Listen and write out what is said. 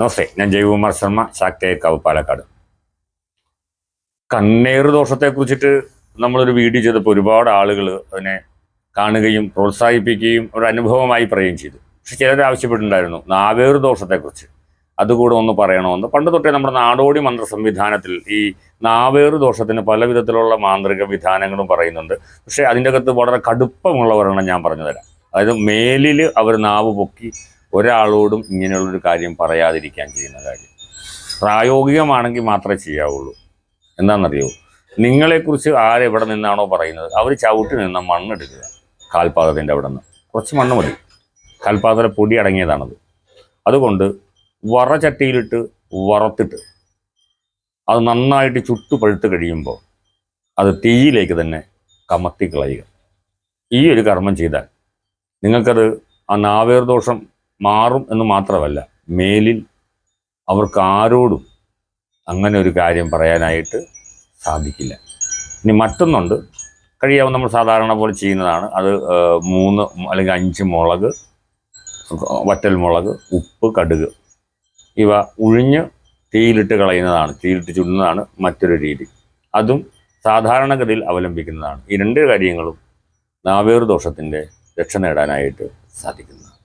നമസ്തേ ഞാൻ ജയകുമാർ ശർമ്മ ശാക്തേക്കാവ് പാലക്കാട്. കണ്ണേറ് ദോഷത്തെ കുറിച്ചിട്ട് നമ്മളൊരു വീഡിയോ ചെയ്തപ്പോൾ ഒരുപാട് ആളുകൾ അതിനെ കാണുകയും പ്രോത്സാഹിപ്പിക്കുകയും ഒരു അനുഭവമായി പറയുകയും ചെയ്തു. പക്ഷെ ചിലർ ആവശ്യപ്പെട്ടിട്ടുണ്ടായിരുന്നു നാവേറ് ദോഷത്തെക്കുറിച്ച് അതുകൂടെ ഒന്ന് പറയണമെന്ന്. പണ്ട് തൊട്ടേ നമ്മുടെ നാടോടി മന്ത്ര സംവിധാനത്തിൽ ഈ നാവേറ് ദോഷത്തിന് പല വിധത്തിലുള്ള മാന്ത്രിക വിധാനങ്ങളും പറയുന്നുണ്ട്. പക്ഷേ അതിന്റെ അകത്ത് വളരെ കടുപ്പമുള്ളവരാണ് ഞാൻ പറഞ്ഞു തരാം അതായത് മേലിൽ അവർ നാവ് പൊക്കി ഒരാളോടും ഇങ്ങനെയുള്ളൊരു കാര്യം പറയാതിരിക്കാൻ ചെയ്യുന്ന കാര്യം. പ്രായോഗികമാണെങ്കിൽ മാത്രമേ ചെയ്യാവുള്ളൂ. എന്താണെന്നറിയോ? നിങ്ങളെക്കുറിച്ച് ആരെവിടെ നിന്നാണോ പറയുന്നത് അവർ ചവിട്ടി നിന്ന മണ്ണെടുക്കുക. കാൽപാദത്തിന്റെ അവിടെ നിന്ന് കുറച്ച് മണ്ണ് മതി. കാൽപാദത്തിലെ പൊടി അടങ്ങിയതാണത്. അതുകൊണ്ട് വറചട്ടിയിലിട്ട് വറത്തിട്ട് അത് നന്നായിട്ട് ചുട്ടു പഴുത്ത് കഴിയുമ്പോൾ അത് തീയിലേക്ക് തന്നെ കമത്തി കളയുക. ഈ ഒരു കർമ്മം ചെയ്താൽ നിങ്ങൾക്കത് ആ നാവേർ ദോഷം മാറും എന്ന് മാത്രമല്ല മേലിൽ അവർക്ക് ആരോടും അങ്ങനെ ഒരു കാര്യം പറയാനായിട്ട് സാധിക്കില്ല. ഇനി മറ്റൊന്നുണ്ട് കഴിയാവും നമ്മൾ സാധാരണ പോലെ ചെയ്യുന്നതാണ്. അത് മൂന്ന് അല്ലെങ്കിൽ അഞ്ച് മുളക് വറ്റൽ മുളക് ഉപ്പ് കടുക്. ഇവ ഉഴിഞ്ഞ് തീയിലിട്ട് കളയുന്നതാണ് തീയിലിട്ട് ചുടുന്നതാണ് മറ്റൊരു രീതി. അതും സാധാരണഗതിയിൽ അവലംബിക്കുന്നതാണ്. ഈ രണ്ട് കാര്യങ്ങളും നാവേർ ദോഷത്തിന്റെ രക്ഷ നേടാനായിട്ട് സാധിക്കുന്നതാണ്